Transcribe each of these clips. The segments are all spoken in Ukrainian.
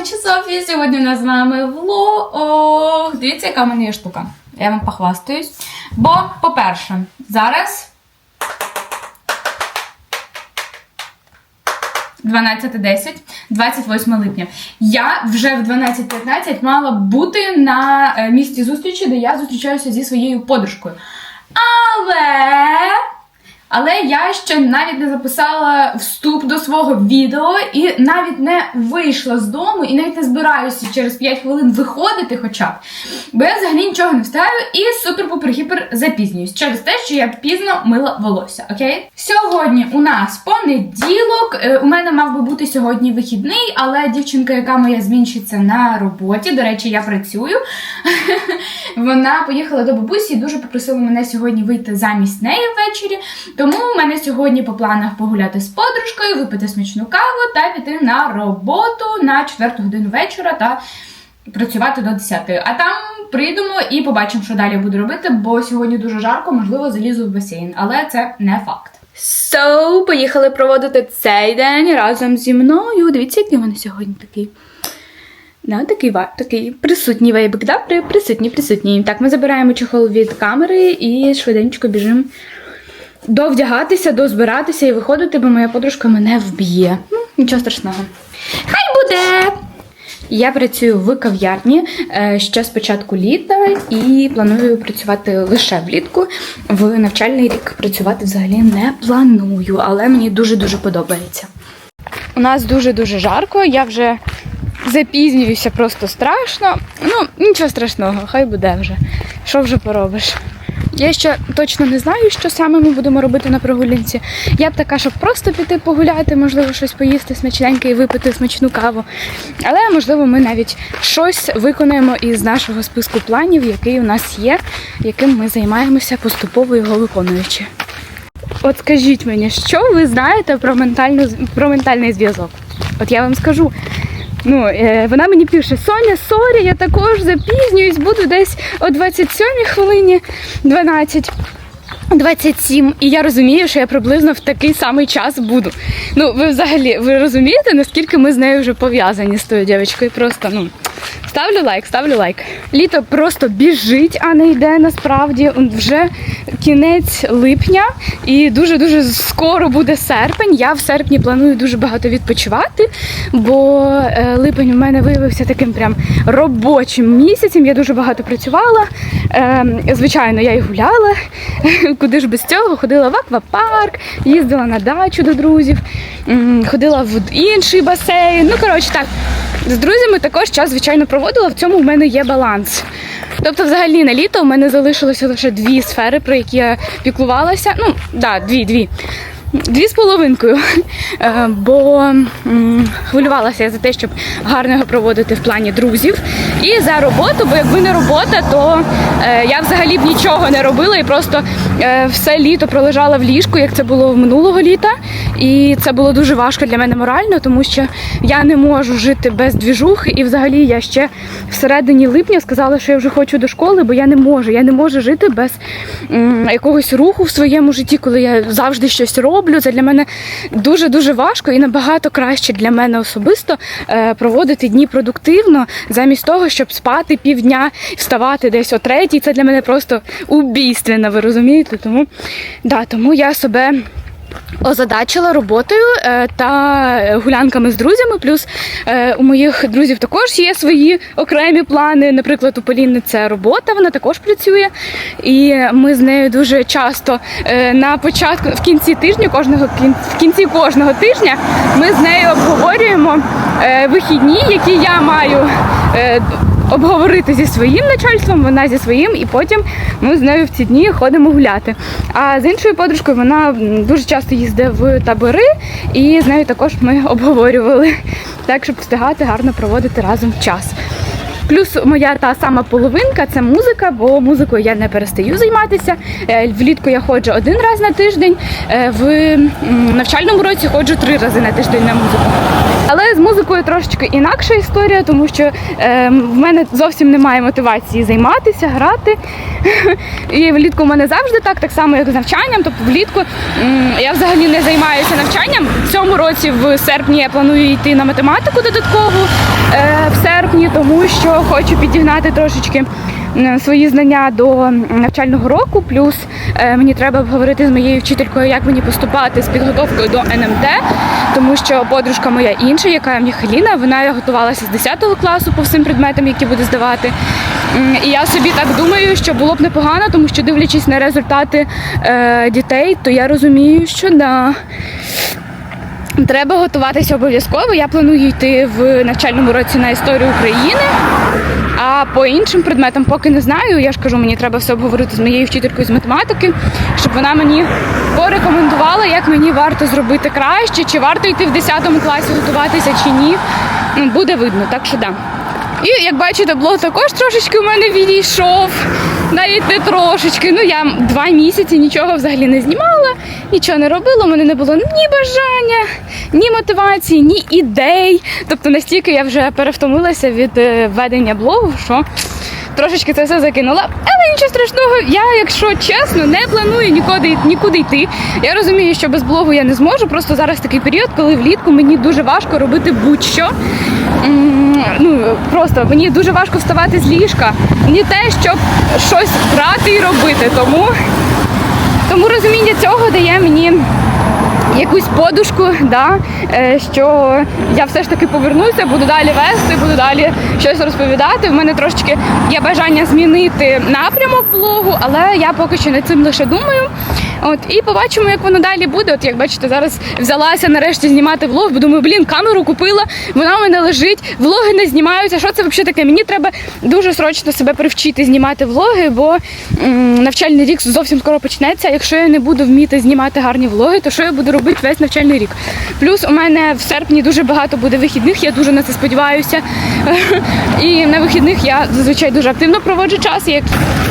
І Софія. Сьогодні у нас з вами влог. Дивіться, яка в мене є штука. Я вам похвастаюсь. Бо, по-перше, зараз 12.10, 28 липня. Я вже в 12.15 мала бути на е, місці зустрічі, де я зустрічаюся зі своєю подружкою. Але. Але я ще навіть не записала вступ до свого відео і навіть не вийшла з дому, і навіть не збираюся через 5 хвилин виходити хоча б. Бо я взагалі нічого не встаю і супер-пупер-гіпер запізнююсь через те, що я пізно мила волосся. Окей? Сьогодні у нас понеділок. Е, У мене мав би бути сьогодні вихідний, але дівчинка, яка моя змінщиця на роботі, до речі, я працюю. Вона поїхала до бабусі і дуже попросила мене сьогодні вийти замість неї ввечері. Тому у мене сьогодні по планах погуляти з подружкою, випити смачну каву та піти на роботу на 4 годину вечора та працювати до 10. А там прийдемо і побачимо, що далі буду робити, бо сьогодні дуже жарко, можливо, залізу в басейн, але це не факт. So, поїхали проводити цей день разом зі мною. Дивіться, який в мене сьогодні такий. Да, такий ва- такий присутній вейбик, да? При- присутній, присутній. Так, ми забираємо чехол від камери і швиденько біжимо довдягатися, дозбиратися і виходити, бо моя подружка мене вб'є. Ну, нічого страшного. Хай буде! Я працюю в кав'ярні е, ще з початку літа і планую працювати лише влітку. В навчальний рік працювати взагалі не планую, але мені дуже-дуже подобається. У нас дуже-дуже жарко, я вже запізнююся просто страшно. Ну, нічого страшного, хай буде вже. Що вже поробиш? Я ще точно не знаю, що саме ми будемо робити на прогулянці. Я б така, щоб просто піти погуляти, можливо, щось поїсти смачненьке і випити смачну каву. Але можливо, ми навіть щось виконаємо із нашого списку планів, який у нас є, яким ми займаємося поступово його виконуючи. От скажіть мені, що ви знаєте про ментальну про ментальний зв'язок? От я вам скажу. Ну, е, вона мені пише: Соня, сорі, я також запізнююсь, буду десь о 27 хвилині 12. 27, і я розумію, що я приблизно в такий самий час буду. Ну, ви взагалі ви розумієте, наскільки ми з нею вже пов'язані з тою дівчинкою? Просто ну ставлю лайк, ставлю лайк. Літо просто біжить, а не йде насправді. Вже кінець липня, і дуже дуже скоро буде серпень. Я в серпні планую дуже багато відпочивати, бо е, липень у мене виявився таким прям робочим місяцем. Я дуже багато працювала. Е, звичайно, я і гуляла. Куди ж без цього? Ходила в аквапарк, їздила на дачу до друзів, ходила в інший басейн. Ну, коротше, так. З друзями також час, звичайно, проводила. В цьому в мене є баланс. Тобто, взагалі, на літо у мене залишилося лише дві сфери, про які я піклувалася. Ну, да, дві, дві. З половинкою, Е, бо хвилювалася я за те, щоб гарно його проводити в плані друзів. І за роботу, бо якби не робота, то е, я взагалі б нічого не робила і просто все літо пролежала в ліжку, як це було минулого літа. І це було дуже важко для мене морально, тому що я не можу жити без двіжухи. І взагалі я ще в середині липня сказала, що я вже хочу до школи, бо я не можу. Я не можу жити без якогось руху в своєму житті, коли я завжди щось роблю. Це для мене дуже дуже важко і набагато краще для мене особисто е, проводити дні продуктивно, замість того, щоб спати півдня вставати десь о третій. Це для мене просто убійственно, ви розумієте? Тому, да, тому я себе озадачила роботою е, та гулянками з друзями. Плюс е, у моїх друзів також є свої окремі плани. Наприклад, у Поліни це робота, вона також працює. І ми з нею дуже часто е, на початку, в кінці тижня, кожного в кінці кожного тижня, ми з нею обговорюємо е, вихідні, які я маю. Обговорити зі своїм начальством, вона зі своїм, і потім ми з нею в ці дні ходимо гуляти. А з іншою подружкою вона дуже часто їздить в табори, і з нею також ми обговорювали так, щоб встигати гарно проводити разом час. Плюс моя та сама половинка це музика, бо музикою я не перестаю займатися. Е, Влітку я ходжу один раз на тиждень, е, в навчальному році ходжу три рази на тиждень на музику. Але з музикою трошечки інакша історія, тому що е, в мене зовсім немає мотивації займатися, грати. І влітку в мене завжди так, так само, як з навчанням. Тобто влітку я взагалі не займаюся навчанням. В цьому році, в серпні, я планую йти на математику додаткову. Е, в серпні, тому що хочу підігнати трошечки свої знання до навчального року. Плюс е, мені треба обговорити з моєю вчителькою, як мені поступати з підготовкою до НМТ, тому що подружка моя інша, яка Міхаліна, вона готувалася з 10 класу по всім предметам, які буде здавати. І я собі так думаю, що було б непогано, тому що дивлячись на результати е, дітей, то я розумію, що да. Треба готуватися обов'язково. Я планую йти в навчальному році на історію України. А по іншим предметам поки не знаю. Я ж кажу, мені треба все обговорити з моєю вчителькою з математики, щоб вона мені порекомендувала, як мені варто зробити краще, чи варто йти в 10 класі готуватися чи ні. Ну, Буде видно, так що да. І як бачите, блог також трошечки у мене відійшов. Навіть не трошечки. Ну я два місяці нічого взагалі не знімала, нічого не робила. У мене не було ні бажання, ні мотивації, ні ідей. Тобто настільки я вже перевтомилася від е, ведення блогу, що трошечки це все закинула. Але нічого страшного, я, якщо чесно, не планую нікуди, нікуди йти. Я розумію, що без блогу я не зможу. Просто зараз такий період, коли влітку мені дуже важко робити будь-що. Ну, просто мені дуже важко вставати з ліжка. Мені те, щоб щось брати і робити. Тому, тому розуміння цього дає мені якусь подушку, да, е, що я все ж таки повернуся, буду далі вести, буду далі щось розповідати. В мене трошечки є бажання змінити напрямок блогу, але я поки що над цим лише думаю. От і побачимо, як воно далі буде. От як бачите, зараз взялася нарешті знімати влог, бо думаю, блін, камеру купила, вона у мене лежить, влоги не знімаються. Що це взагалі таке? Мені треба дуже срочно себе привчити знімати влоги, бо м, навчальний рік зовсім скоро почнеться. Якщо я не буду вміти знімати гарні влоги, то що я буду робити весь навчальний рік? Плюс у мене в серпні дуже багато буде вихідних, я дуже на це сподіваюся. І на вихідних я зазвичай дуже активно проводжу час. Як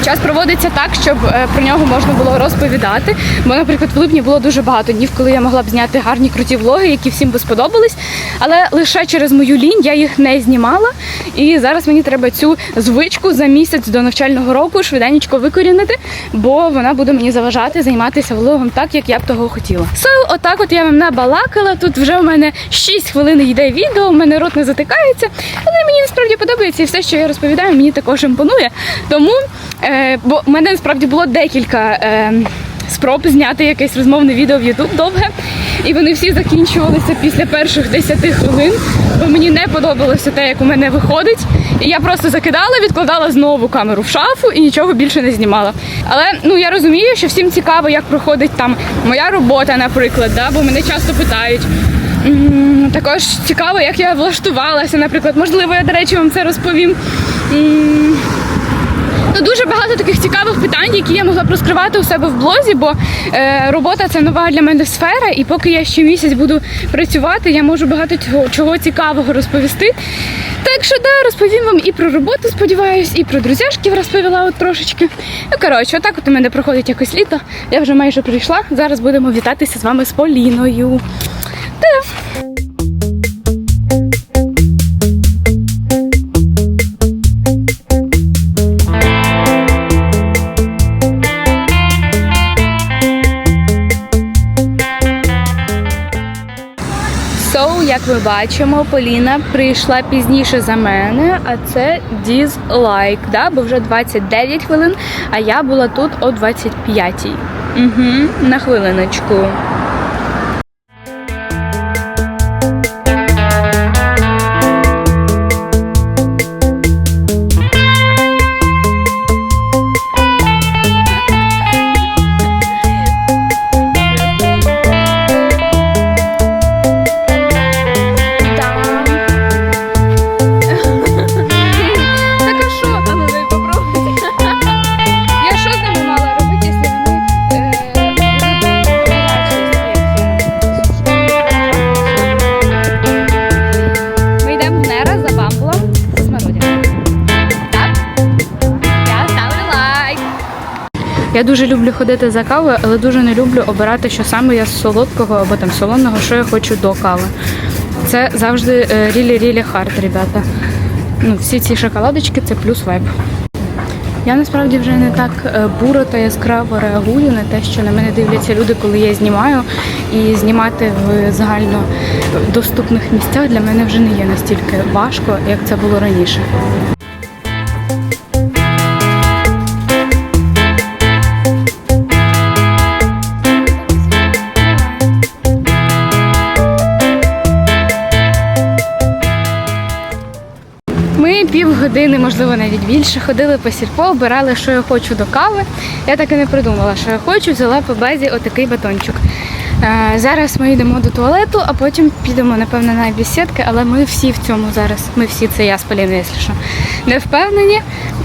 час проводиться так, щоб е, про нього можна було розповідати. Бо, наприклад, в липні було дуже багато днів, коли я могла б зняти гарні круті влоги, які всім би сподобались. Але лише через мою лінь я їх не знімала. І зараз мені треба цю звичку за місяць до навчального року швиденько викорінити, бо вона буде мені заважати займатися влогом так, як я б того хотіла. So, отак от я вам набалакала. Тут вже у мене 6 хвилин йде відео, у мене рот не затикається. Але мені насправді подобається і все, що я розповідаю, мені також імпонує. Тому, е, бо мене насправді було декілька. Е, спроб зняти якесь розмовне відео в YouTube довге. І вони всі закінчувалися після перших 10 хвилин, бо мені не подобалося те, як у мене виходить. І я просто закидала, відкладала знову камеру в шафу і нічого більше не знімала. Але ну я розумію, що всім цікаво, як проходить там моя робота, наприклад, да? бо мене часто питають. Також цікаво, як я влаштувалася, наприклад. Можливо, я, до речі, вам це розповім. Ну, дуже багато таких цікавих питань, які я могла б розкривати у себе в блозі, бо е, робота це нова для мене сфера, і поки я ще місяць буду працювати, я можу багато чого, чого цікавого розповісти. Так що да, розповім вам і про роботу, сподіваюсь, і про друзяшків розповіла от трошечки. Ну коротше, отак от у мене проходить якось літо. Я вже майже прийшла. Зараз будемо вітатися з вами з Поліною. Та. Ми бачимо, Поліна прийшла пізніше за мене, а це дізлайк, да? бо вже 29 хвилин, а я була тут о 25-й. Угу, на хвилиночку. Я дуже люблю ходити за кавою, але дуже не люблю обирати, що саме я з солодкого або там солоного, що я хочу до кави. Це завжди рілі-рілі хард, ребята. Ну, всі ці шоколадочки це плюс вайб. Я насправді вже не так е, буро та яскраво реагую на те, що на мене дивляться люди, коли я знімаю. І знімати в загально доступних місцях для мене вже не є настільки важко, як це було раніше. Ми півгодини, можливо, навіть більше, ходили по сільпо, обирали, що я хочу до кави. Я так і не придумала, що я хочу, взяла по базі отакий батончик. Е, Зараз ми йдемо до туалету, а потім підемо, напевно, на бесідки, але ми всі в цьому зараз. Ми всі, це я з якщо що, не впевнені,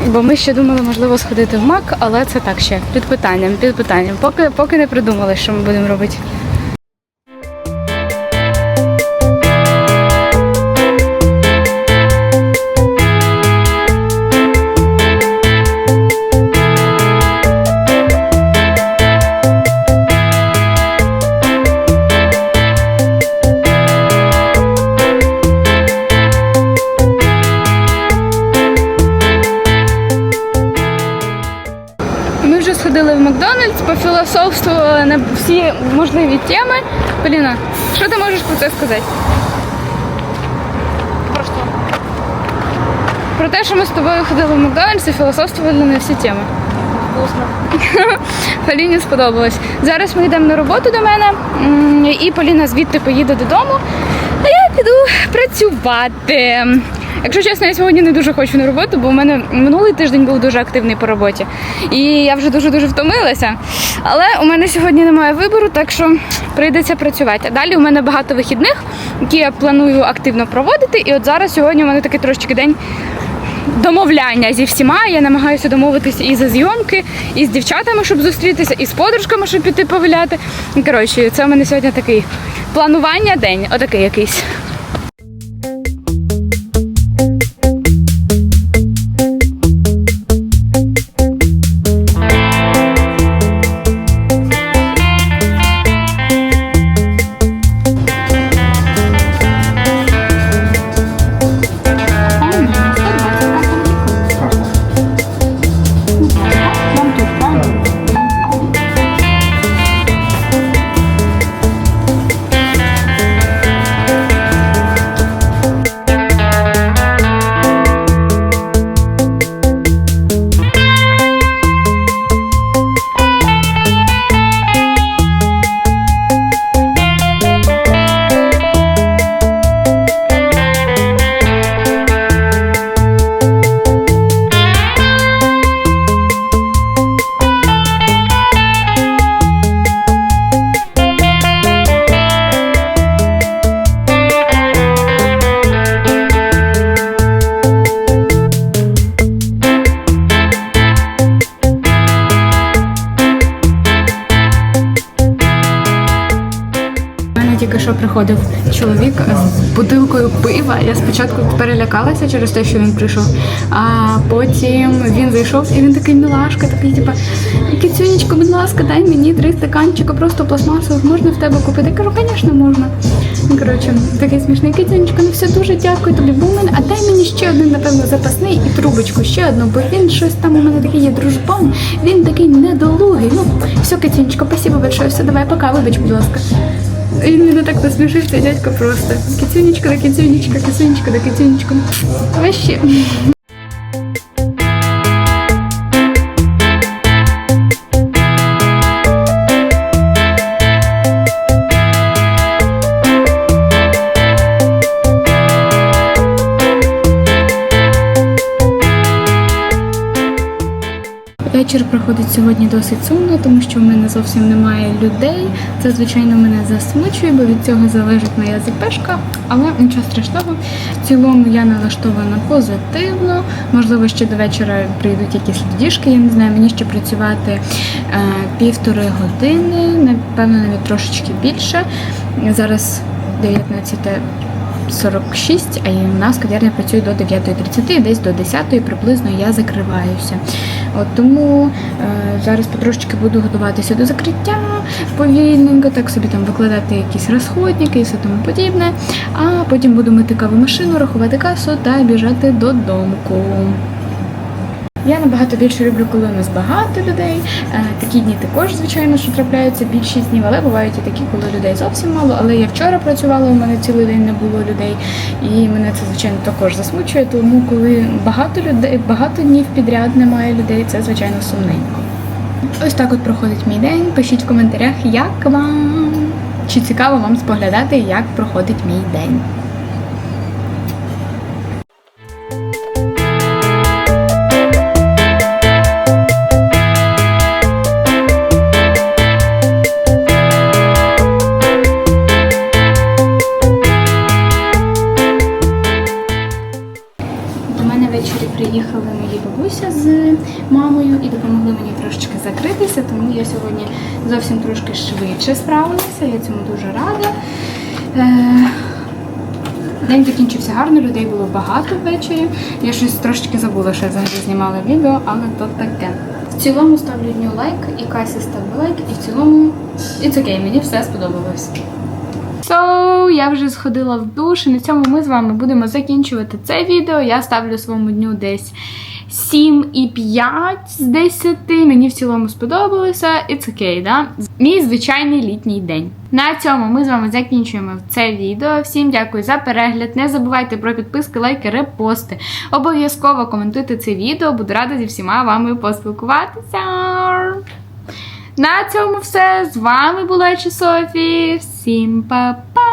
бо ми ще думали, можливо, сходити в МАК, але це так ще під питанням, під питанням. Поки, поки не придумали, що ми будемо робити. Ми сходили в Макдональдс, пофілософствували на всі можливі теми. Поліна, що ти можеш про це сказати? Про що? Про те, що ми з тобою ходили в Макдональдс і філософствували на всі теми. Поліні сподобалось. Зараз ми йдемо на роботу до мене, і Поліна звідти поїде додому, а я піду працювати. Якщо чесно, я сьогодні не дуже хочу на роботу, бо у мене минулий тиждень був дуже активний по роботі. І я вже дуже-дуже втомилася. Але у мене сьогодні немає вибору, так що прийдеться працювати. А далі у мене багато вихідних, які я планую активно проводити. І от зараз сьогодні у мене такий трошечки день домовляння зі всіма. Я намагаюся домовитися і за зйомки, і з дівчатами, щоб зустрітися, і з подружками, щоб піти погуляти. Коротше, це у мене сьогодні такий планування день, отакий якийсь. Тільки що приходив чоловік з бутилкою пива. Я спочатку перелякалася через те, що він прийшов. А потім він зайшов і він такий мілашка, такий, типа, кицюнечко, будь ласка, дай мені три стаканчика, просто пластмасових, можна в тебе купити? Я кажу, звісно, можна. Ну, Коротше, такий смішний кицюнечко, ну все дуже дякую тобі. Мене, а дай мені ще один, напевно, запасний і трубочку, ще одну, бо він щось там у мене такий є дружбан, він такий недолугий. Ну, все, кицюнечко, спасибо большое, все, давай, пока, вибач, будь ласка. Мене так насмішив, цей дядько просто. Кицюнечка да кицюнечка, кицюнечка да кицюнечка. Вообще. Вечір проходить сьогодні досить сумно, тому що в мене зовсім немає людей. Це, звичайно, мене засмучує, бо від цього залежить моя ЗПшка, але нічого страшного. В цілому я налаштована позитивно. Можливо, ще до вечора прийдуть якісь людішки, я не знаю, мені ще працювати е, півтори години, напевно, навіть трошечки більше. Зараз 19 46, а і у нас кав'ярня працює до 9.30, десь до 10 приблизно я закриваюся. От тому е, зараз потрошечки буду готуватися до закриття повільненько, так собі там викладати якісь розходники і все тому подібне. А потім буду мити каву машину, рахувати касу та біжати додому. Я набагато більше люблю, коли у нас багато людей. Е, Такі дні також, звичайно, що трапляються більшість днів, але бувають і такі, коли людей зовсім мало. Але я вчора працювала, у мене цілий день не було людей, і мене це звичайно також засмучує. Тому коли багато людей, багато днів підряд немає людей, це звичайно сумненько. Ось так от проходить мій день. Пишіть в коментарях, як вам чи цікаво вам споглядати, як проходить мій день. Швидше справилася. Я цьому дуже рада. Е, День закінчився гарно, людей було багато ввечері. Я щось трошечки забула, що я взагалі знімала відео, але то таке. В цілому ставлю дню лайк, і Касі ставлю лайк, і в цілому it's okay, мені все сподобалось. So, я вже сходила в душ, і на цьому ми з вами будемо закінчувати це відео. Я ставлю своєму дню десь 7,5 з 10. Мені в цілому сподобалося. It's okay, да? Мій звичайний літній день. На цьому ми з вами закінчуємо це відео. Всім дякую за перегляд. Не забувайте про підписки, лайки, репости. Обов'язково коментуйте це відео. Буду рада зі всіма вами поспілкуватися. На цьому все. З вами була Чи Софі. Всім па-па!